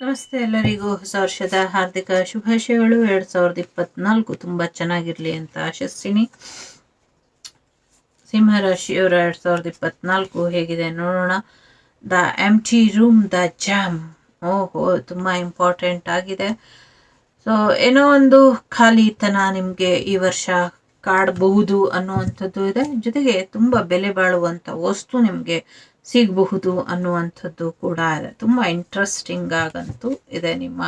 ನಮಸ್ತೆ ಎಲ್ಲರಿಗೂ ಹೊಸ ವರ್ಷದ ಹಾರ್ದಿಕ ಶುಭಾಶಯಗಳು. ಎರಡು ಸಾವಿರದ ಇಪ್ಪತ್ನಾಲ್ಕು ತುಂಬ ಚೆನ್ನಾಗಿರಲಿ ಅಂತ ಆಶಿಸ್ತೀನಿ. ಸಿಂಹರಾಶಿಯವರ ಎರಡು ಸಾವಿರದ ಇಪ್ಪತ್ನಾಲ್ಕು ಹೇಗಿದೆ ನೋಡೋಣ. The M T room the jam ಓಹೋ, ತುಂಬಾ ಇಂಪಾರ್ಟೆಂಟ್ ಆಗಿದೆ. ಸೊ ಏನೋ ಒಂದು ಖಾಲಿತನ ನಿಮಗೆ ಈ ವರ್ಷ ಕಾಡಬಹುದು ಅನ್ನುವಂಥದ್ದು ಇದೆ. ಜೊತೆಗೆ ತುಂಬಾ ಬೆಲೆ ಬಾಳುವಂಥ ವಸ್ತು ನಿಮಗೆ ಸಿಗಬಹುದು ಅನ್ನುವಂಥದ್ದು ಕೂಡ ತುಂಬ ಇಂಟ್ರೆಸ್ಟಿಂಗ್ ಆಗಂತೂ ಇದೆ ನಿಮ್ಮ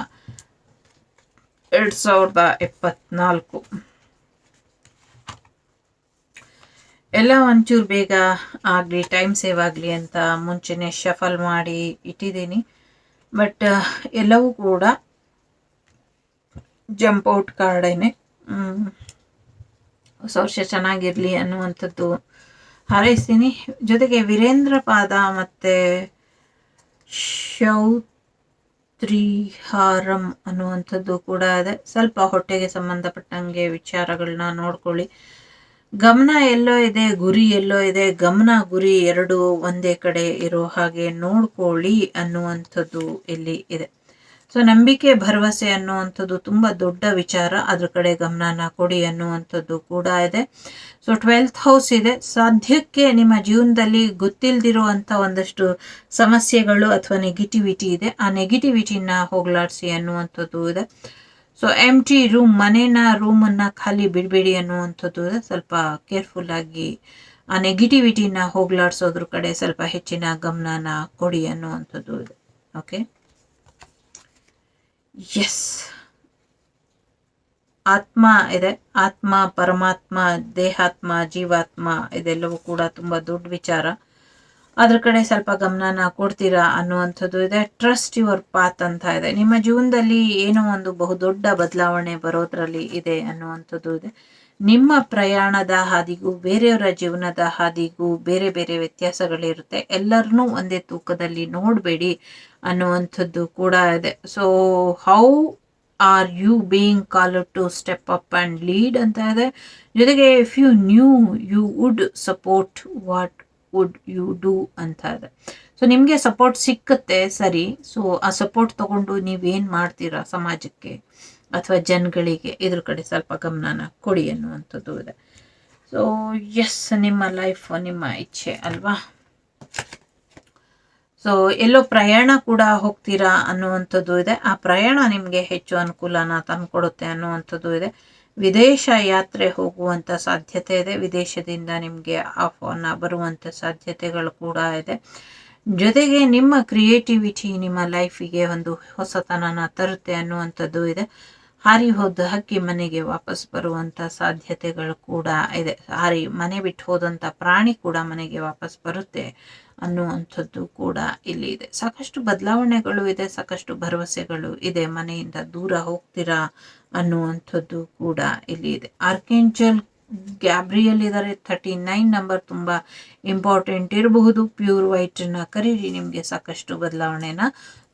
ಎರಡು ಸಾವಿರದ ಇಪ್ಪತ್ನಾಲ್ಕು ಎಲ್ಲ ಒಂಚೂರು ಬೇಗ ಆಗಲಿ ಟೈಮ್ ಸೇವ್ ಆಗಲಿ ಅಂತ ಮುಂಚೆನೆ ಶಫಲ್ ಮಾಡಿ ಇಟ್ಟಿದ್ದೀನಿ. ಬಟ್ ಎಲ್ಲವೂ ಕೂಡ ಜಂಪ್ ಔಟ್ ಕಾರ್ಡೇನೆ ಹೊಸ ವರ್ಷ ಚೆನ್ನಾಗಿರಲಿ ಅನ್ನುವಂಥದ್ದು ಹಾರೈಸ್ತೀನಿ. ಜೊತೆಗೆ ವೀರೇಂದ್ರ ಪಾದ ಮತ್ತು ಶೌತ್ರಿಹಾರಂ ಅನ್ನುವಂಥದ್ದು ಕೂಡ ಇದೆ. ಸ್ವಲ್ಪ ಹೊಟ್ಟೆಗೆ ಸಂಬಂಧಪಟ್ಟಂಗೆ ವಿಚಾರಗಳನ್ನ ನೋಡ್ಕೊಳ್ಳಿ. ಗಮನ ಎಲ್ಲೋ ಇದೆ, ಗುರಿ ಎಲ್ಲೋ ಇದೆ. ಗಮನ, ಗುರಿ ಎರಡು ಒಂದೇ ಕಡೆ ಇರೋ ಹಾಗೆ ನೋಡ್ಕೊಳ್ಳಿ ಅನ್ನುವಂಥದ್ದು ಇಲ್ಲಿ ಇದೆ. ಸೊ ನಂಬಿಕೆ, ಭರವಸೆ ಅನ್ನುವಂಥದ್ದು ತುಂಬ ದೊಡ್ಡ ವಿಚಾರ. ಅದ್ರ ಕಡೆ ಗಮನನ ಕೊಡಿ ಅನ್ನುವಂಥದ್ದು ಕೂಡ ಇದೆ. ಸೊ ಟ್ವೆಲ್ತ್ ಹೌಸ್ ಇದೆ. ಸಾಧ್ಯಕ್ಕೆ ನಿಮ್ಮ ಜೀವನದಲ್ಲಿ ಗೊತ್ತಿಲ್ದಿರುವಂಥ ಒಂದಷ್ಟು ಸಮಸ್ಯೆಗಳು ಅಥವಾ ನೆಗೆಟಿವಿಟಿ ಇದೆ. ಆ ನೆಗೆಟಿವಿಟಿನ ಹೋಗ್ಲಾಡಿಸಿ ಅನ್ನುವಂಥದ್ದು ಇದೆ. ಸೊ ಎಂ ಟಿ ರೂಮ್ ಮನೇನ ರೂಮನ್ನು ಖಾಲಿ ಬಿಡಬೇಡಿ ಅನ್ನುವಂಥದ್ದು ಇದೆ. ಸ್ವಲ್ಪ ಕೇರ್ಫುಲ್ ಆಗಿ ಆ ನೆಗೆಟಿವಿಟಿನ ಹೋಗ್ಲಾಡ್ಸೋದ್ರ ಕಡೆ ಸ್ವಲ್ಪ ಹೆಚ್ಚಿನ ಗಮನನ ಕೊಡಿ ಅನ್ನುವಂಥದ್ದು ಇದೆ. ಓಕೆ ಎಸ್ ಆತ್ಮ ಇದೆ. ಆತ್ಮ, ಪರಮಾತ್ಮ, ದೇಹಾತ್ಮ, ಜೀವಾತ್ಮ ಇದೆಲ್ಲವೂ ಕೂಡ ತುಂಬ ದೊಡ್ಡ ವಿಚಾರ. ಅದ್ರ ಕಡೆ ಸ್ವಲ್ಪ ಗಮನನ ಕೊಡ್ತೀರಾ ಅನ್ನುವಂಥದ್ದು ಇದೆ. ಟ್ರಸ್ಟ್ ಯುವರ್ ಪಾತ್ ಅಂತ ಇದೆ. ನಿಮ್ಮ ಜೀವನದಲ್ಲಿ ಏನೋ ಒಂದು ಬಹುದೊಡ್ಡ ಬದಲಾವಣೆ ಬರೋದ್ರಲ್ಲಿ ಇದೆ ಅನ್ನುವಂಥದ್ದು ಇದೆ. ನಿಮ್ಮ ಪ್ರಯಾಣದ ಹಾದಿಗೂ, ಬೇರೆಯವರ ಜೀವನದ ಹಾದಿಗೂ ಬೇರೆ ಬೇರೆ ವ್ಯತ್ಯಾಸಗಳಿರುತ್ತೆ. ಎಲ್ಲರನ್ನೂ ಒಂದೇ ತೂಕದಲ್ಲಿ ನೋಡಬೇಡಿ ಅನ್ನುವಂಥದ್ದು ಕೂಡ ಇದೆ. So how are you being call to step up and lead ಅಂತ ಇದೆ. ಜೊತೆಗೆ if you knew you would support what would you do ಅಂತ ಇದೆ. ಸೊ ನಿಮಗೆ ಸಪೋರ್ಟ್ ಸಿಕ್ಕತ್ತೆ, ಸರಿ. ಸೊ ಆ ಸಪೋರ್ಟ್ ತಗೊಂಡು ನೀವೇನು ಮಾಡ್ತೀರಾ ಸಮಾಜಕ್ಕೆ? ಅಥವಾ ಜನಗಳಿಗೆ ಇದ್ರ ಕಡೆ ಸ್ವಲ್ಪ ಗಮನನ ಕೊಡಿ ಅನ್ನುವಂಥದ್ದು ಇದೆ. ಸೊ ಎಸ್ ನಿಮ್ಮ ಲೈಫ್ ನಿಮ್ಮ ಇಚ್ಛೆ ಅಲ್ವಾ? ಸೊ ಎಲ್ಲೋ ಪ್ರಯಾಣ ಕೂಡ ಹೋಗ್ತೀರಾ ಅನ್ನುವಂಥದ್ದು ಇದೆ. ಆ ಪ್ರಯಾಣ ನಿಮಗೆ ಹೆಚ್ಚು ಅನುಕೂಲನ ತಂದುಕೊಡುತ್ತೆ ಅನ್ನುವಂಥದ್ದು ಇದೆ. ವಿದೇಶ ಯಾತ್ರೆ ಹೋಗುವಂಥ ಸಾಧ್ಯತೆ ಇದೆ. ವಿದೇಶದಿಂದ ನಿಮಗೆ ಆಫನ್ನ ಬರುವಂಥ ಸಾಧ್ಯತೆಗಳು ಕೂಡ ಇದೆ. ಜೊತೆಗೆ ನಿಮ್ಮ ಕ್ರಿಯೇಟಿವಿಟಿ ನಿಮ್ಮ ಲೈಫಿಗೆ ಒಂದು ಹೊಸತನನ ತರುತ್ತೆ ಅನ್ನುವಂಥದ್ದು ಇದೆ. ಹಾರಿ ಹೋದ ಹಕ್ಕಿ ಮನೆಗೆ ವಾಪಸ್ ಬರುವಂಥ ಸಾಧ್ಯತೆಗಳು ಕೂಡ ಇದೆ. ಹಾರಿ ಮನೆ ಬಿಟ್ಟು ಹೋದಂಥ ಪ್ರಾಣಿ ಕೂಡ ಮನೆಗೆ ವಾಪಸ್ ಬರುತ್ತೆ ಅನ್ನುವಂಥದ್ದು ಕೂಡ ಇಲ್ಲಿ ಇದೆ. ಸಾಕಷ್ಟು ಬದಲಾವಣೆಗಳು ಇದೆ, ಸಾಕಷ್ಟು ಭರವಸೆಗಳು ಇದೆ, ಮನೆಯಿಂದ ದೂರ ಹೋಗ್ತೀರಾ ಅನ್ನುವಂಥದ್ದು ಕೂಡ ಇಲ್ಲಿ ಇದೆ. ಆರ್ಕೆಂಜಲ್ ಗ್ಯಾಬ್ರಿಯಲ್ ಇದ್ದಾರೆ, ಥರ್ಟಿ ನೈನ್ ನಂಬರ್ ತುಂಬ ಇಂಪಾರ್ಟೆಂಟ್ ಇರಬಹುದು. ಪ್ಯೂರ್ ವೈಟನ್ನ ಕರೀರಿ ನಿಮಗೆ ಸಾಕಷ್ಟು ಬದಲಾವಣೆನ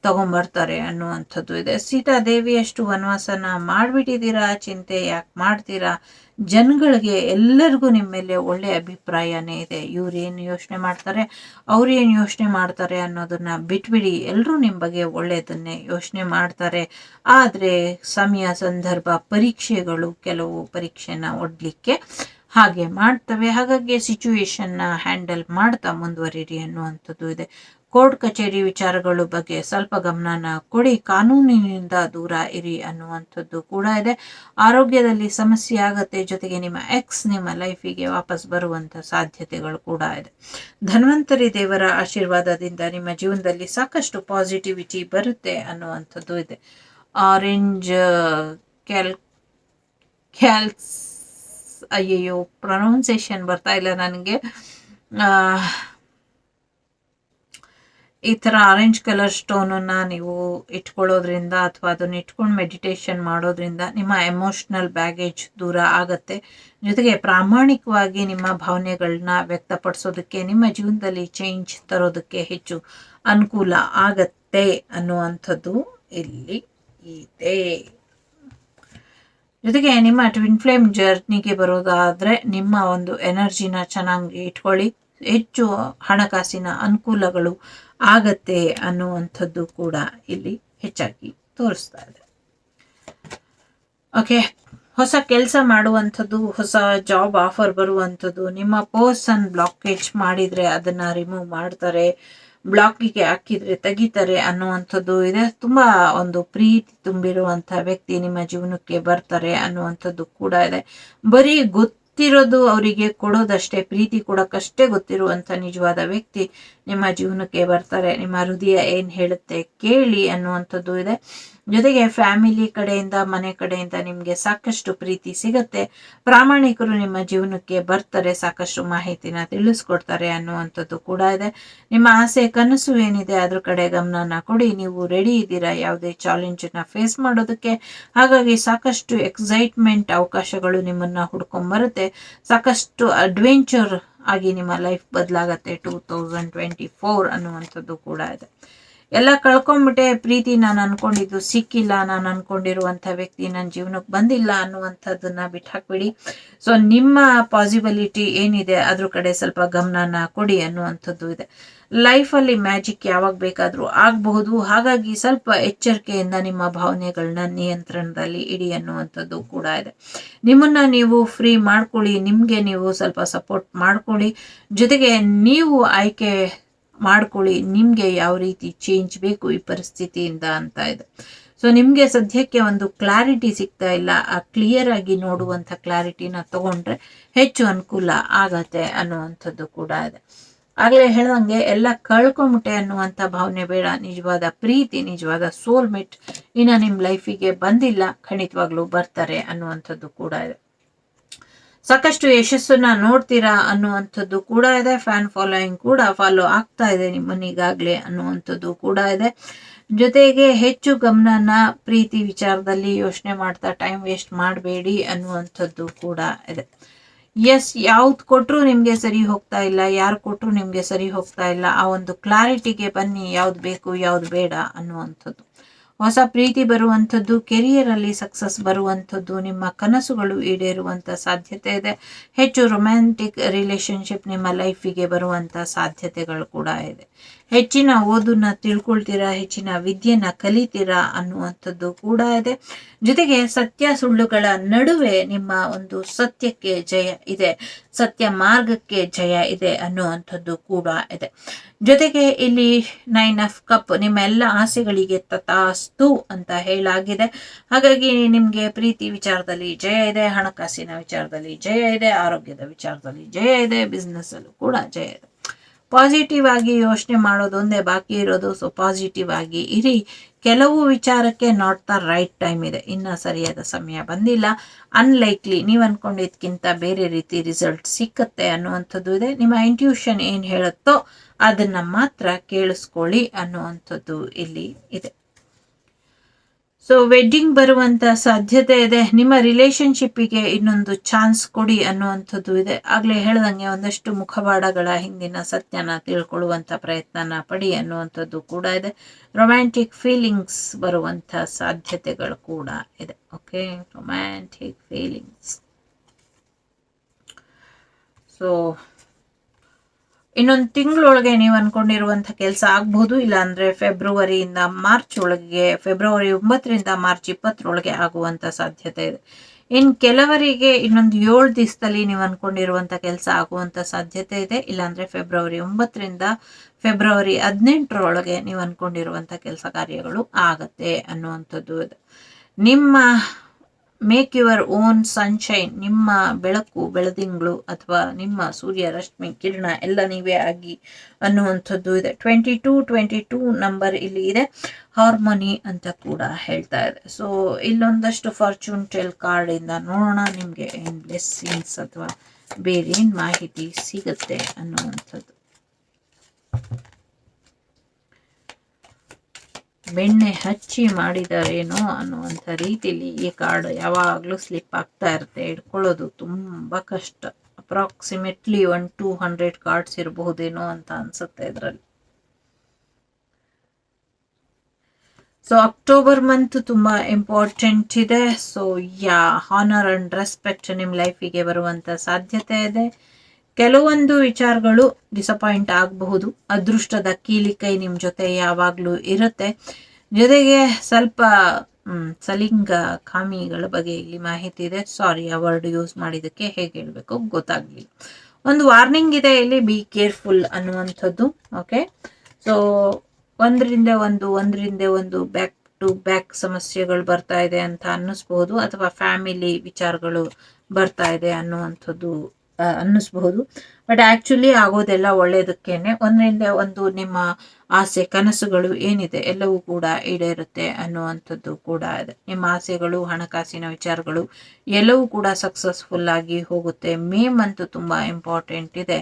ತಗೊಂಬರ್ತಾರೆ ಅನ್ನುವಂಥದ್ದು ಇದೆ. ಸೀತಾದೇವಿಯಷ್ಟು ವನವಾಸನ ಮಾಡಿಬಿಟ್ಟಿದ್ದೀರಾ? ಚಿಂತೆ ಯಾಕೆ ಮಾಡ್ತೀರಾ? ಜನಗಳಿಗೆ ಎಲ್ಲರಿಗೂ ನಿಮ್ಮ ಮೇಲೆ ಒಳ್ಳೆಯ ಅಭಿಪ್ರಾಯನೇ ಇದೆ. ಇವ್ರು ಏನು ಯೋಚನೆ ಮಾಡ್ತಾರೆ ಅವ್ರೇನು ಯೋಚನೆ ಮಾಡ್ತಾರೆ ಅನ್ನೋದನ್ನ ಬಿಟ್ಬಿಡಿ. ಎಲ್ಲರೂ ನಿಮ್ಮ ಬಗ್ಗೆ ಒಳ್ಳೆಯದನ್ನೇ ಯೋಚನೆ ಮಾಡ್ತಾರೆ. ಆದರೆ ಸಮಯ, ಸಂದರ್ಭ, ಪರೀಕ್ಷೆಗಳು ಕೆಲವು ಪರೀಕ್ಷೆನ ಒಡ್ಲಿಕ್ಕೆ ಹಾಗೆ ಮಾಡ್ತವೆ. ಹಾಗಾಗಿ ಸಿಚುವೇಶನ್ನ ಹ್ಯಾಂಡಲ್ ಮಾಡ್ತಾ ಮುಂದುವರಿರಿ ಅನ್ನುವಂಥದ್ದು ಇದೆ. ಕೋರ್ಟ್ ಕಚೇರಿ ವಿಚಾರಗಳು ಬಗ್ಗೆ ಸ್ವಲ್ಪ ಗಮನನ ಕೊಡಿ. ಕಾನೂನಿನಿಂದ ದೂರ ಇರಿ ಅನ್ನುವಂಥದ್ದು ಕೂಡ ಇದೆ. ಆರೋಗ್ಯದಲ್ಲಿ ಸಮಸ್ಯೆ ಆಗುತ್ತೆ ಜೊತೆಗೆ ನಿಮ್ಮ ಎಕ್ಸ್ ನಿಮ್ಮ ಲೈಫಿಗೆ ವಾಪಸ್ ಬರುವಂಥ ಸಾಧ್ಯತೆಗಳು ಕೂಡ ಇದೆ. ಧನ್ವಂತರಿ ದೇವರ ಆಶೀರ್ವಾದದಿಂದ ನಿಮ್ಮ ಜೀವನದಲ್ಲಿ ಸಾಕಷ್ಟು ಪಾಸಿಟಿವಿಟಿ ಬರುತ್ತೆ ಅನ್ನುವಂಥದ್ದು ಇದೆ. ಆರೆಂಜ್, ಕ್ಯಾಲ್, ಕ್ಯಾಲ್ಸ್, ಅಯ್ಯಯ್ಯೋ ಪ್ರೊನೌನ್ಸೇಷನ್ ಬರ್ತಾ ಇಲ್ಲ ನನಗೆ. ಈ ಥರ ಆರೆಂಜ್ ಕಲರ್ ಸ್ಟೋನನ್ನು ನೀವು ಇಟ್ಕೊಳ್ಳೋದ್ರಿಂದ ಅಥವಾ ಅದನ್ನ ಇಟ್ಕೊಂಡು ಮೆಡಿಟೇಷನ್ ಮಾಡೋದ್ರಿಂದ ನಿಮ್ಮ ಎಮೋಷ್ನಲ್ ಬ್ಯಾಗೇಜ್ ದೂರ ಆಗುತ್ತೆ. ಜೊತೆಗೆ ಪ್ರಾಮಾಣಿಕವಾಗಿ ನಿಮ್ಮ ಭಾವನೆಗಳನ್ನ ವ್ಯಕ್ತಪಡಿಸೋದಕ್ಕೆ, ನಿಮ್ಮ ಜೀವನದಲ್ಲಿ ಚೇಂಜ್ ತರೋದಕ್ಕೆ ಹೆಚ್ಚು ಅನುಕೂಲ ಆಗತ್ತೆ ಅನ್ನುವಂಥದ್ದು ಇಲ್ಲಿ ಇದೆ. ಜೊತೆಗೆ ನಿಮ್ಮ ಟ್ವಿನ್ ಫ್ಲೇಮ್ ಜರ್ನಿಗೆ ಬರೋದಾದರೆ ನಿಮ್ಮ ಒಂದು ಎನರ್ಜಿನ ಚೆನ್ನಾಗಿ ಇಟ್ಕೊಳ್ಳಿ. ಹೆಚ್ಚು ಹಣಕಾಸಿನ ಅನುಕೂಲಗಳು ಆಗತ್ತೆ ಅನ್ನುವಂಥದ್ದು ಕೂಡ ಇಲ್ಲಿ ಹೆಚ್ಚಾಗಿ ತೋರಿಸ್ತಾ ಇದೆ. ಓಕೆ ಹೊಸ ಕೆಲಸ ಮಾಡುವಂಥದ್ದು, ಹೊಸ ಜಾಬ್ ಆಫರ್ ಬರುವಂಥದ್ದು, ನಿಮ್ಮ ಪರ್ಸನ್ ಬ್ಲಾಕೇಜ್ ಮಾಡಿದರೆ ಅದನ್ನು ರಿಮೂವ್ ಮಾಡ್ತಾರೆ ಬ್ಲಾಕಿಗೆ ಹಾಕಿದ್ರೆ ತೆಗಿತಾರೆ ಅನ್ನುವಂಥದ್ದು, ಇದೆ ತುಂಬ ಒಂದು ಪ್ರೀತಿ ತುಂಬಿರುವಂಥ ವ್ಯಕ್ತಿ ನಿಮ್ಮ ಜೀವನಕ್ಕೆ ಬರ್ತಾರೆ ಅನ್ನುವಂಥದ್ದು ಕೂಡ ಇದೆ. ಬರೀ ಗೊತ್ತಿರೋದು ಅವರಿಗೆ ಕೊಡೋದಷ್ಟೇ ಪ್ರೀತಿ ಕೊಡೋಕ್ಕಷ್ಟೇ ಗೊತ್ತಿರುವಂಥ ನಿಜವಾದ ವ್ಯಕ್ತಿ. ನಿಮ್ಮ ಜೀವನಕ್ಕೆ ಬರ್ತಾರೆ, ನಿಮ್ಮ ಹೃದಯ ಏನು ಹೇಳುತ್ತೆ ಕೇಳಿ ಅನ್ನುವಂಥದ್ದು ಇದೆ. ಜೊತೆಗೆ ಫ್ಯಾಮಿಲಿ ಕಡೆಯಿಂದ, ಮನೆ ಕಡೆಯಿಂದ ನಿಮಗೆ ಸಾಕಷ್ಟು ಪ್ರೀತಿ ಸಿಗುತ್ತೆ. ಪ್ರಾಮಾಣಿಕರು ನಿಮ್ಮ ಜೀವನಕ್ಕೆ ಬರ್ತಾರೆ, ಸಾಕಷ್ಟು ಮಾಹಿತಿನ ತಿಳಿಸ್ಕೊಡ್ತಾರೆ ಅನ್ನುವಂಥದ್ದು ಕೂಡ ಇದೆ. ನಿಮ್ಮ ಆಸೆ, ಕನಸು ಏನಿದೆ ಅದ್ರ ಕಡೆ ಗಮನನ ಕೊಡಿ. ನೀವು ರೆಡಿ ಇದ್ದೀರಾ? ಯಾವುದೇ ಚಾಲೆಂಜನ್ನ ಫೇಸ್ ಮಾಡೋದಕ್ಕೆ. ಹಾಗಾಗಿ ಸಾಕಷ್ಟು ಎಕ್ಸೈಟ್ಮೆಂಟ್ ಅವಕಾಶಗಳು ನಿಮ್ಮನ್ನ ಹುಡ್ಕೊಂಬರುತ್ತೆ. ಸಾಕಷ್ಟು ಅಡ್ವೆಂಚರ್ ಆಗಿ ನಿಮ್ಮ ಲೈಫ್ ಬದಲಾಗತ್ತೆ. ಟೂ ತೌಸಂಡ್ ಟ್ವೆಂಟಿ ಫೋರ್ ಅನ್ನುವಂಥದ್ದು ಕೂಡ ಇದೆ. ಎಲ್ಲ ಕಳ್ಕೊಂಡ್ಬಿಟ್ಟೆ ಪ್ರೀತಿ ನಾನು ಅನ್ಕೊಂಡಿದ್ದು, ಸಿಕ್ಕಿಲ್ಲ ನಾನು ಅನ್ಕೊಂಡಿರುವಂಥ ವ್ಯಕ್ತಿ ನನ್ನ ಜೀವನಕ್ಕೆ ಬಂದಿಲ್ಲ ಅನ್ನುವಂಥದ್ದನ್ನ ಬಿಟ್ಟು ಹಾಕ್ಬಿಡಿ ಸೊ ನಿಮ್ಮ ಪಾಸಿಬಿಲಿಟಿ ಏನಿದೆ, ಅದ್ರ ಕಡೆ ಸ್ವಲ್ಪ ಗಮನನ ಕೊಡಿ ಅನ್ನುವಂಥದ್ದು ಇದೆ. ಲೈಫಲ್ಲಿ ಮ್ಯಾಜಿಕ್ ಯಾವಾಗ ಬೇಕಾದರೂ ಆಗಬಹುದು. ಹಾಗಾಗಿ ಸ್ವಲ್ಪ ಎಚ್ಚರಿಕೆಯಿಂದ ನಿಮ್ಮ ಭಾವನೆಗಳನ್ನ ನಿಯಂತ್ರಣದಲ್ಲಿ ಇಡಿ ಅನ್ನುವಂಥದ್ದು ಕೂಡ ಇದೆ. ನಿಮ್ಮನ್ನ ನೀವು ಫ್ರೀ ಮಾಡ್ಕೊಳ್ಳಿ, ನಿಮಗೆ ನೀವು ಸ್ವಲ್ಪ ಸಪೋರ್ಟ್ ಮಾಡ್ಕೊಳ್ಳಿ. ಜೊತೆಗೆ ನೀವು ಆಯ್ಕೆ ಮಾಡ್ಕೊಳ್ಳಿ, ನಿಮಗೆ ಯಾವ ರೀತಿ ಚೇಂಜ್ ಬೇಕು ಈ ಪರಿಸ್ಥಿತಿಯಿಂದ ಅಂತ ಇದೆ. ಸೊ ನಿಮಗೆ ಸದ್ಯಕ್ಕೆ ಒಂದು ಕ್ಲಾರಿಟಿ ಸಿಗ್ತಾ ಇಲ್ಲ. ಆ ಕ್ಲಿಯರ್ ಆಗಿ ನೋಡುವಂಥ ಕ್ಲಾರಿಟಿನ ತಗೊಂಡ್ರೆ ಹೆಚ್ಚು ಅನುಕೂಲ ಆಗತ್ತೆ ಅನ್ನುವಂಥದ್ದು ಕೂಡ ಇದೆ. ಆಗಲೇ ಹೇಳ್ದಂಗೆ ಎಲ್ಲ ಕಳ್ಕೊಂಬಿಟ್ಟೆ ಅನ್ನುವಂಥ ಭಾವನೆ ಬೇಡ. ನಿಜವಾದ ಪ್ರೀತಿ, ನಿಜವಾದ ಸೋಲ್ಮೇಟ್ ಇನ್ನು ನಿಮ್ಮ ಲೈಫಿಗೆ ಬಂದಿಲ್ಲ, ಖಂಡಿತವಾಗ್ಲೂ ಬರ್ತಾರೆ ಅನ್ನುವಂಥದ್ದು ಕೂಡ ಇದೆ. ಸಾಕಷ್ಟು ಯಶಸ್ಸನ್ನ ನೋಡ್ತೀರಾ ಅನ್ನುವಂಥದ್ದು ಕೂಡ ಇದೆ. ಫ್ಯಾನ್ ಫಾಲೋಯಿಂಗ್ ಕೂಡ ಫಾಲೋ ಆಗ್ತಾ ಇದೆ ನಿಮ್ಮನ್ನೀಗಾಗಲೇ ಅನ್ನುವಂಥದ್ದು ಕೂಡ ಇದೆ. ಜೊತೆಗೆ ಹೆಚ್ಚು ಗಮನನ ಪ್ರೀತಿ ವಿಚಾರದಲ್ಲಿ ಯೋಚನೆ ಮಾಡ್ತಾ ಟೈಮ್ ವೇಸ್ಟ್ ಮಾಡಬೇಡಿ ಅನ್ನುವಂಥದ್ದು ಕೂಡ ಇದೆ. ಎಸ್ ಯಾವ್ದು ಕೊಟ್ಟರು ನಿಮಗೆ ಸರಿ ಹೋಗ್ತಾ ಇಲ್ಲ, ಯಾರು ಕೊಟ್ಟರು ನಿಮಗೆ ಸರಿ ಹೋಗ್ತಾ ಇಲ್ಲ. ಆ ಒಂದು ಕ್ಲಾರಿಟಿಗೆ ಬನ್ನಿ, ಯಾವ್ದು ಬೇಕು, ಯಾವ್ದು ಬೇಡ ಅನ್ನುವಂಥದ್ದು. ಹೊಸ ಪ್ರೀತಿ ಬರುವಂಥದ್ದು, ಕೆರಿಯರಲ್ಲಿ ಸಕ್ಸಸ್ ಬರುವಂಥದ್ದು, ನಿಮ್ಮ ಕನಸುಗಳು ಈಡೇರುವಂಥ ಸಾಧ್ಯತೆ ಇದೆ. ಹೆಚ್ಚು ರೊಮ್ಯಾಂಟಿಕ್ ರಿಲೇಶನ್ಶಿಪ್ ನಿಮ್ಮ ಲೈಫಿಗೆ ಬರುವಂಥ ಸಾಧ್ಯತೆಗಳು ಕೂಡ ಇದೆ. ಹೆಚ್ಚಿನ ಓದನ್ನ ತಿಳ್ಕೊಳ್ತೀರಾ, ಹೆಚ್ಚಿನ ವಿದ್ಯೆನ ಕಲಿತೀರಾ ಅನ್ನುವಂಥದ್ದು ಕೂಡ ಇದೆ. ಜೊತೆಗೆ ಸತ್ಯ ಸುಳ್ಳುಗಳ ನಡುವೆ ನಿಮ್ಮ ಒಂದು ಸತ್ಯಕ್ಕೆ ಜಯ ಇದೆ, ಸತ್ಯ ಮಾರ್ಗಕ್ಕೆ ಜಯ ಇದೆ ಅನ್ನುವಂಥದ್ದು ಕೂಡ ಇದೆ. ಜೊತೆಗೆ ಇಲ್ಲಿ ನೈನ್ ಆಫ್ ಕಪ್ ನಿಮ್ಮ ಎಲ್ಲ ಆಸೆಗಳಿಗೆ ತಥಾಸ್ತು ಅಂತ ಹೇಳಾಗಿದೆ ಹಾಗಾಗಿ ನಿಮಗೆ ಪ್ರೀತಿ ವಿಚಾರದಲ್ಲಿ ಜಯ ಇದೆ, ಹಣಕಾಸಿನ ವಿಚಾರದಲ್ಲಿ ಜಯ ಇದೆ, ಆರೋಗ್ಯದ ವಿಚಾರದಲ್ಲಿ ಜಯ ಇದೆ ಬಿಸ್ನೆಸ್ ಅಲ್ಲೂ ಕೂಡ ಜಯ ಇದೆ. ಪಾಸಿಟಿವ್ ಆಗಿ ಯೋಚನೆ ಮಾಡೋದೊಂದೇ ಬಾಕಿ ಇರೋದು ಸೊ ಪಾಸಿಟಿವ್ ಆಗಿ ಇರಿ. ಕೆಲವು ವಿಚಾರಕ್ಕೆ ನಾಟ್ ದ ರೈಟ್ ಟೈಮ್ ಇದೆ. ಇನ್ನು ಸರಿಯಾದ ಸಮಯ ಬಂದಿಲ್ಲ. ಅನ್ಲೈಕ್ಲಿ ನೀವು ಅನ್ಕೊಂಡಿದ್ಕಿಂತ ಬೇರೆ ರೀತಿ ರಿಸಲ್ಟ್ ಸಿಕ್ಕತ್ತೆ ಅನ್ನುವಂಥದ್ದು ಇದೆ. ನಿಮ್ಮ ಇಂಟ್ಯೂಷನ್ ಏನು ಹೇಳುತ್ತೋ ಅದನ್ನ ಮಾತ್ರ ಕೇಳಿಸ್ಕೊಳ್ಳಿ ಅನ್ನುವಂಥದ್ದು ಇಲ್ಲಿ ಇದೆ. ಸೊ ವೆಡ್ಡಿಂಗ್ ಬರುವಂತ ಸಾಧ್ಯತೆ ಇದೆ. ನಿಮ್ಮ ರಿಲೇಶನ್ಶಿಪ್ಪಿಗೆ ಇನ್ನೊಂದು ಚಾನ್ಸ್ ಕೊಡಿ ಅನ್ನುವಂಥದ್ದು ಇದೆ. ಆಗಲೇ ಹೇಳ್ದಂಗೆ ಒಂದಷ್ಟು ಮುಖವಾಡಗಳ ಹಿಂದಿನ ಸತ್ಯನ ತಿಳ್ಕೊಳ್ಳುವಂಥ ಪ್ರಯತ್ನನ ಪಡಿ ಅನ್ನುವಂಥದ್ದು ಕೂಡ ಇದೆ. ರೊಮ್ಯಾಂಟಿಕ್ ಫೀಲಿಂಗ್ಸ್ ಬರುವಂತ ಸಾಧ್ಯತೆಗಳು ಕೂಡ ಇದೆ. ಓಕೆ ರೊಮ್ಯಾಂಟಿಕ್ ಫೀಲಿಂಗ್ಸ್ ಸೊ ಇನ್ನೊಂದು ತಿಂಗಳೊಳಗೆ ನೀವು ಅನ್ಕೊಂಡಿರುವಂಥ ಕೆಲಸ ಆಗ್ಬೋದು, ಇಲ್ಲಾಂದ್ರೆ ಫೆಬ್ರವರಿಯಿಂದ ಮಾರ್ಚ್ ಒಳಗೆ ಫೆಬ್ರವರಿ ಒಂಬತ್ತರಿಂದ ಮಾರ್ಚ್ ಇಪ್ಪತ್ತರೊಳಗೆ ಆಗುವಂಥ ಸಾಧ್ಯತೆ ಇದೆ. ಇನ್ನು ಕೆಲವರಿಗೆ ಇನ್ನೊಂದು ಏಳು ದಿವಸದಲ್ಲಿ ನೀವು ಅನ್ಕೊಂಡಿರುವಂಥ ಕೆಲಸ ಆಗುವಂಥ ಸಾಧ್ಯತೆ ಇದೆ, ಇಲ್ಲಾಂದ್ರೆ ಫೆಬ್ರವರಿ ಒಂಬತ್ತರಿಂದ ಫೆಬ್ರವರಿ ಹದಿನೆಂಟರೊಳಗೆ ನೀವು ಅನ್ಕೊಂಡಿರುವಂಥ ಕೆಲಸ ಕಾರ್ಯಗಳು ಆಗತ್ತೆ ಅನ್ನುವಂಥದ್ದು ನಿಮ್ಮ ಮೇಕ್ ಯುವರ್ ಓನ್ ಸನ್ಶೈನ್ ನಿಮ್ಮ ಬೆಳಕು ಬೆಳದಿಂಗಳು ಅಥವಾ ನಿಮ್ಮ ಸೂರ್ಯ ರಶ್ಮಿ ಕಿರಣ ಎಲ್ಲ ನೀವೇ ಆಗಿ ಅನ್ನುವಂಥದ್ದು ಇದೆ. Twenty two twenty two number ಇಲ್ಲಿ ಇದೆ. ಹಾರ್ಮೋನಿ ಅಂತ ಕೂಡ ಹೇಳ್ತಾ ಇದೆ. ಸೊ ಇಲ್ಲೊಂದಷ್ಟು ಫಾರ್ಚೂನ್ ಟೆಲ್ ಕಾರ್ಡ್ ಇಂದ ನೋಡೋಣ. ನಿಮಗೆ ಏನು ಬ್ಲೆಸ್ಸಿಂಗ್ಸ್ ಅಥವಾ ಬೇರೆ ಏನು ಮಾಹಿತಿ ಸಿಗುತ್ತೆ ಅನ್ನುವಂಥದ್ದು. ಬೆಣ್ಣೆ ಹಚ್ಚಿ ಮಾಡಿದಾರೇನೋ ಅನ್ನುವಂಥ ರೀತಿಲಿ ಈ ಕಾರ್ಡ್ ಯಾವಾಗಲೂ ಸ್ಲಿಪ್ ಆಗ್ತಾ ಇರುತ್ತೆ. ಇಟ್ಕೊಳ್ಳೋದು ತುಂಬ ಕಷ್ಟ. Approximately one two hundred cards ಇರಬಹುದೇನೋ ಅಂತ ಅನ್ಸುತ್ತೆ ಇದರಲ್ಲಿ. ಸೊ ಅಕ್ಟೋಬರ್ ಮಂತ್ ತುಂಬ ಇಂಪಾರ್ಟೆಂಟ್ ಇದೆ. So yeah honour and respect ನಿಮ್ಮ ಲೈಫಿಗೆ ಬರುವಂಥ ಸಾಧ್ಯತೆ ಇದೆ. ಕೆಲವೊಂದು ವಿಚಾರಗಳು ಡಿಸಪಾಯಿಂಟ್ ಆಗಬಹುದು. ಅದೃಷ್ಟದ ಕೀಲಿ ಕೈ ನಿಮ್ಮ ಜೊತೆ ಯಾವಾಗಲೂ ಇರುತ್ತೆ. ಜೊತೆಗೆ ಸ್ವಲ್ಪ ಸಲಿಂಗ ಕಾಮಿಗಳ ಬಗ್ಗೆ ಇಲ್ಲಿ ಮಾಹಿತಿ ಇದೆ. ಸಾರಿ ಆ ವರ್ಡ್ ಯೂಸ್ ಮಾಡಿದ್ದಕ್ಕೆ ಹೇಗೆ ಹೇಳಬೇಕು ಗೊತ್ತಾಗ್ಲಿಲ್ಲ. ಒಂದು ವಾರ್ನಿಂಗ್ ಇದೆ ಇಲ್ಲಿ ಬಿ ಕೇರ್ಫುಲ್ ಅನ್ನುವಂಥದ್ದು ಓಕೆ ಸೊ ಒಂದರಿಂದ ಒಂದು ಒಂದರಿಂದ ಒಂದು ಬ್ಯಾಕ್ ಟು ಬ್ಯಾಕ್ ಸಮಸ್ಯೆಗಳು ಬರ್ತಾ ಇದೆ ಅಂತ ಅನ್ನಿಸ್ಬೋದು ಅಥವಾ ಫ್ಯಾಮಿಲಿ ವಿಚಾರಗಳು ಬರ್ತಾ ಇದೆ ಅನ್ನುವಂಥದ್ದು ಅನ್ನಿಸ್ಬಹುದು. ಬಟ್ ಆ್ಯಕ್ಚುಲಿ ಆಗೋದೆಲ್ಲ ಒಳ್ಳೆಯದಕ್ಕೇನೆ ಒಂದರಿಂದ ಒಂದು ನಿಮ್ಮ ಆಸೆ, ಕನಸುಗಳು ಏನಿದೆ, ಎಲ್ಲವೂ ಕೂಡ ಈಡೇರುತ್ತೆ ಅನ್ನುವಂಥದ್ದು ಕೂಡ ಇದೆ. ನಿಮ್ಮ ಆಸೆಗಳು, ಹಣಕಾಸಿನ ವಿಚಾರಗಳು ಎಲ್ಲವೂ ಕೂಡ ಸಕ್ಸಸ್ಫುಲ್ ಆಗಿ ಹೋಗುತ್ತೆ. ಮೇಮ್ ಅಂತೂ ತುಂಬ ಇಂಪಾರ್ಟೆಂಟ್ ಇದೆ.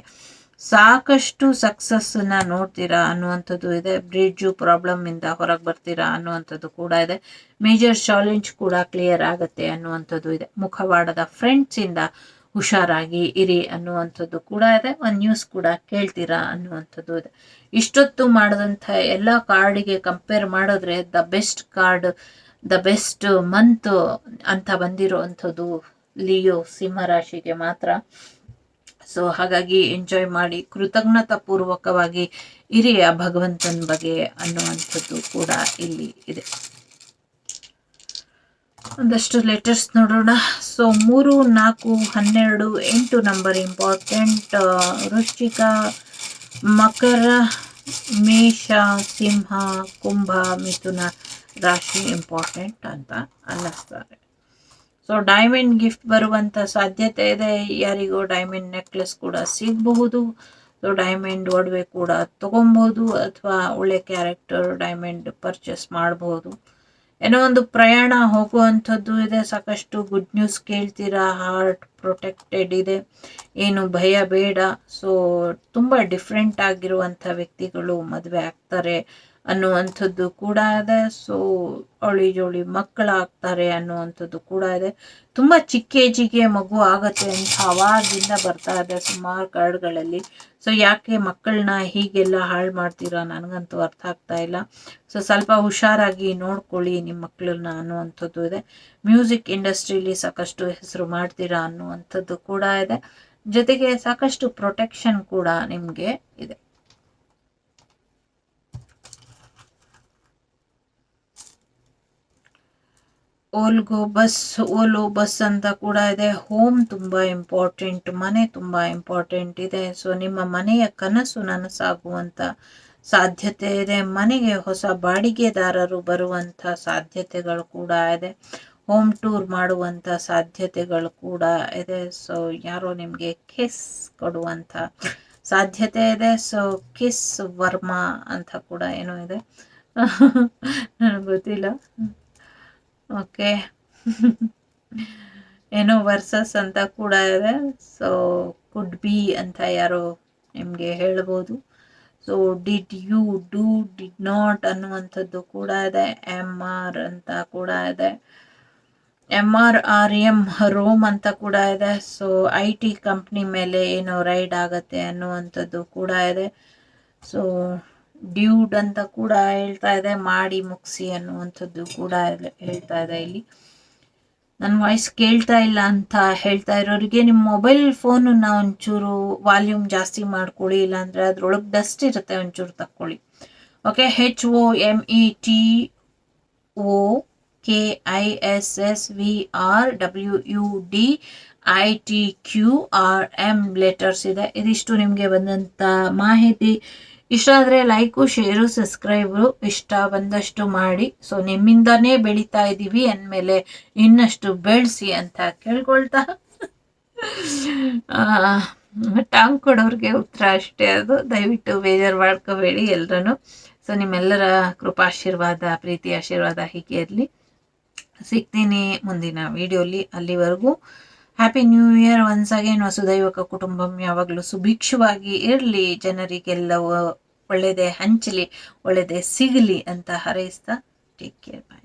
ಸಾಕಷ್ಟು ಸಕ್ಸಸ್ನ ನೋಡ್ತೀರಾ ಅನ್ನುವಂಥದ್ದು ಇದೆ. ಬ್ರಿಡ್ಜು ಪ್ರಾಬ್ಲಮ್ ಇಂದ ಹೊರಗೆ ಬರ್ತೀರಾ ಅನ್ನುವಂಥದ್ದು ಕೂಡ ಇದೆ. ಮೇಜರ್ ಚಾಲೆಂಜ್ ಕೂಡ ಕ್ಲಿಯರ್ ಆಗುತ್ತೆ ಅನ್ನುವಂಥದ್ದು ಇದೆ. ಮುಖವಾಡದ ಫ್ರೆಂಡ್ಸ್ ಇಂದ ಹುಷಾರಾಗಿ ಇರಿ ಅನ್ನುವಂಥದ್ದು ಕೂಡ ಇದೆ. ಒಂದು ನ್ಯೂಸ್ ಕೂಡ ಕೇಳ್ತೀರಾ ಅನ್ನುವಂಥದ್ದು ಇದೆ. ಇಷ್ಟೊತ್ತು ಮಾಡಿದಂಥ ಎಲ್ಲ ಕಾರ್ಡಿಗೆ ಕಂಪೇರ್ ಮಾಡಿದ್ರೆ the best card the best month ಅಂತ ಬಂದಿರುವಂಥದ್ದು ಲಿಯೋ ಸಿಂಹರಾಶಿಗೆ ಮಾತ್ರ. ಸೊ ಹಾಗಾಗಿ ಎಂಜಾಯ್ ಮಾಡಿ ಕೃತಜ್ಞತಾ ಪೂರ್ವಕವಾಗಿ ಇರಿ ಆ ಭಗವಂತನ ಬಗ್ಗೆ ಅನ್ನುವಂಥದ್ದು ಕೂಡ ಇಲ್ಲಿ ಇದೆ. ಒಂದಷ್ಟು ಲೆಟರ್ಸ್ ನೋಡೋಣ. ಸೊ ಮೂರು, ನಾಲ್ಕು, ಹನ್ನೆರಡು, ಎಂಟು ನಂಬರ್ ಇಂಪಾರ್ಟೆಂಟ್ ವೃಶ್ಚಿಕ, ಮಕರ, ಮೇಷ, ಸಿಂಹ, ಕುಂಭ, ಮಿಥುನ ರಾಶಿ ಇಂಪಾರ್ಟೆಂಟ್ ಅಂತ ಅನ್ನಿಸ್ತಾರೆ. ಸೊ ಡೈಮಂಡ್ ಗಿಫ್ಟ್ ಬರುವಂಥ ಸಾಧ್ಯತೆ ಇದೆ. ಯಾರಿಗೂ ಡೈಮಂಡ್ ನೆಕ್ಲೆಸ್ ಕೂಡ ಸಿಗಬಹುದು. ಸೊ ಡೈಮಂಡ್ ಒಡವೆ ಕೂಡ ತೊಗೊಬೋದು ಅಥವಾ ಒಳ್ಳೆ ಕ್ಯಾರೆಕ್ಟರ್ ಡೈಮಂಡ್ ಪರ್ಚೇಸ್ ಮಾಡಬಹುದು. ಏನೋ ಒಂದು ಪ್ರಯಾಣ ಹೋಗುವಂಥದ್ದು ಇದೆ. ಸಾಕಷ್ಟು ಗುಡ್ ನ್ಯೂಸ್ ಕೇಳ್ತೀರಾ? ಹಾರ್ಟ್ ಪ್ರೊಟೆಕ್ಟೆಡ್ ಇದೆ. ಏನು ಭಯ ಬೇಡ. ಸೊ ತುಂಬ ಡಿಫ್ರೆಂಟ್ ಆಗಿರುವಂಥ ವ್ಯಕ್ತಿಗಳು ಮದುವೆ ಆಗ್ತಾರೆ. ಅನ್ನುವಂಥದ್ದು ಕೂಡ ಇದೆ. ಸೊ ಅವಳಿ ಜೋಳಿ ಮಕ್ಕಳಾಗ್ತಾರೆ ಅನ್ನುವಂಥದ್ದು ಕೂಡ ಇದೆ. ತುಂಬ ಚಿಕ್ಕ ಏಜಿಗೆ ಮಗು ಆಗತ್ತೆ ಅಂತ ಅವಾಗಿಂದ ಬರ್ತಾ ಇದೆ ಸುಮಾರು ಕಾರ್ಡ್ಗಳಲ್ಲಿ ಸೊ ಯಾಕೆ ಮಕ್ಕಳನ್ನ ಹೀಗೆಲ್ಲ ಹಾಳು ಮಾಡ್ತೀರಾ? ನನಗಂತೂ ಅರ್ಥ ಆಗ್ತಾ ಇಲ್ಲ. ಸೊ ಸ್ವಲ್ಪ ಹುಷಾರಾಗಿ ನೋಡ್ಕೊಳ್ಳಿ ನಿಮ್ಮ ಮಕ್ಕಳನ್ನ ಅನ್ನುವಂಥದ್ದು ಇದೆ. ಮ್ಯೂಸಿಕ್ ಇಂಡಸ್ಟ್ರೀಲಿ ಸಾಕಷ್ಟು ಹೆಸರು ಮಾಡ್ತೀರಾ ಅನ್ನುವಂಥದ್ದು ಕೂಡ ಇದೆ. ಜೊತೆಗೆ ಸಾಕಷ್ಟು ಪ್ರೊಟೆಕ್ಷನ್ ಕೂಡ ನಿಮಗೆ ಇದೆ. ಓಲ್ಗೋ ಬಸ್, ಓಲೋ ಬಸ್ ಅಂತ ಕೂಡ ಇದೆ. ಹೋಮ್ ತುಂಬ ಇಂಪಾರ್ಟೆಂಟ್ ಮನೆ ತುಂಬ ಇಂಪಾರ್ಟೆಂಟ್ ಇದೆ. ಸೊ ನಿಮ್ಮ ಮನೆಯ ಕನಸು ನನಸಾಗುವಂಥ ಸಾಧ್ಯತೆ ಇದೆ. ಮನೆಗೆ ಹೊಸ ಬಾಡಿಗೆದಾರರು ಬರುವಂಥ ಸಾಧ್ಯತೆಗಳು ಕೂಡ ಇದೆ. ಹೋಮ್ ಟೂರ್ ಮಾಡುವಂಥ ಸಾಧ್ಯತೆಗಳು ಕೂಡ ಇದೆ. ಸೊ ಯಾರೋ ನಿಮಗೆ ಕಿಸ್ ಕೊಡುವಂಥ ಸಾಧ್ಯತೆ ಇದೆ. ಸೊ ಕಿಸ್ ವರ್ಮಾ ಅಂತ ಕೂಡ ಏನೋ ಇದೆ. ನನಗೆ ಗೊತ್ತಿಲ್ಲ. ಓಕೆ. ಏನೋ ವರ್ಸಸ್ ಅಂತ ಕೂಡ ಇದೆ. ಸೊ ಕುಡ್ ಬಿ ಅಂತ ಯಾರೋ ನಿಮಗೆ ಹೇಳ್ಬೋದು. So did you do did not ಅನ್ನುವಂಥದ್ದು ಕೂಡ ಇದೆ. ಎಂ ಆರ್ ಅಂತ ಕೂಡ ಇದೆ. M R R M Rome ಅಂತ ಕೂಡ ಇದೆ. ಸೊ ಐ ಟಿ ಕಂಪ್ನಿ ಮೇಲೆ ಏನೋ ರೈಡ್ ಆಗತ್ತೆ ಅನ್ನುವಂಥದ್ದು ಕೂಡ ಇದೆ. ಸೊ ಡ್ಯೂಡ್ ಅಂತ ಕೂಡ ಹೇಳ್ತಾ ಇದೆ, ಮಾಡಿ ಮುಗಿಸಿ ಅನ್ನುವಂಥದ್ದು ಕೂಡ ಹೇಳ್ತಾ ಇದೆ ಇಲ್ಲಿ. ನನ್ನ ವಾಯ್ಸ್ ಕೇಳ್ತಾ ಇಲ್ಲ ಅಂತ ಹೇಳ್ತಾ ಇರೋರಿಗೆ ನಿಮ್ಮ ಮೊಬೈಲ್ ಫೋನನ್ನ ಒಂಚೂರು ವಾಲ್ಯೂಮ್ ಜಾಸ್ತಿ ಮಾಡ್ಕೊಳ್ಳಿ, ಇಲ್ಲಾಂದರೆ ಅದ್ರೊಳಗೆ ಡಸ್ಟ್ ಇರುತ್ತೆ ಒಂಚೂರು ತಕ್ಕೊಳ್ಳಿ. Okay H O M E T O K I S S V R W U D I T Q R M letters ಇದೆ. ಇದಿಷ್ಟು ನಿಮಗೆ ಬಂದಂಥ ಮಾಹಿತಿ. ಇಷ್ಟ ಆದರೆ ಲೈಕು ಶೇರು ಸಬ್ಸ್ಕ್ರೈಬರು ಇಷ್ಟ ಬಂದಷ್ಟು ಮಾಡಿ. ಸೊ ನಿಮ್ಮಿಂದನೇ ಬೆಳೀತಾ ಇದ್ದೀವಿ ಅಂದಮೇಲೆ ಇನ್ನಷ್ಟು ಬೆಳೆಸಿ ಅಂತ ಕೇಳ್ಕೊಳ್ತಾ. ಟಾಂಗ್ ಕೊಡೋರಿಗೆ ಉತ್ತರ ಅಷ್ಟೇ ಅದು. ದಯವಿಟ್ಟು ಬೇಜಾರು ಮಾಡ್ಕೋಬೇಡಿ ಎಲ್ಲರೂ ಸೊ ನಿಮ್ಮೆಲ್ಲರ ಕೃಪಾಶೀರ್ವಾದ ಪ್ರೀತಿ ಆಶೀರ್ವಾದ ಹೀಗೆ ಇರಲಿ. ಸಿಗ್ತೀನಿ ಮುಂದಿನ ವಿಡಿಯೋಲಿ ಅಲ್ಲಿವರೆಗೂ. Happy new year once again ವಸುದೈವಕ ಕುಟುಂಬಂ. ಯಾವಾಗಲೂ ಸುಭಿಕ್ಷವಾಗಿ ಇರಲಿ, ಜನರಿಗೆಲ್ಲವೂ ಒಳ್ಳೆಯದೇ ಹಂಚಲಿ, ಒಳ್ಳೆಯದೇ ಸಿಗಲಿ ಅಂತ ಹಾರೈಸ್ತಾ ಟೇಕ್ ಕೇರ್ ಬಾಯ್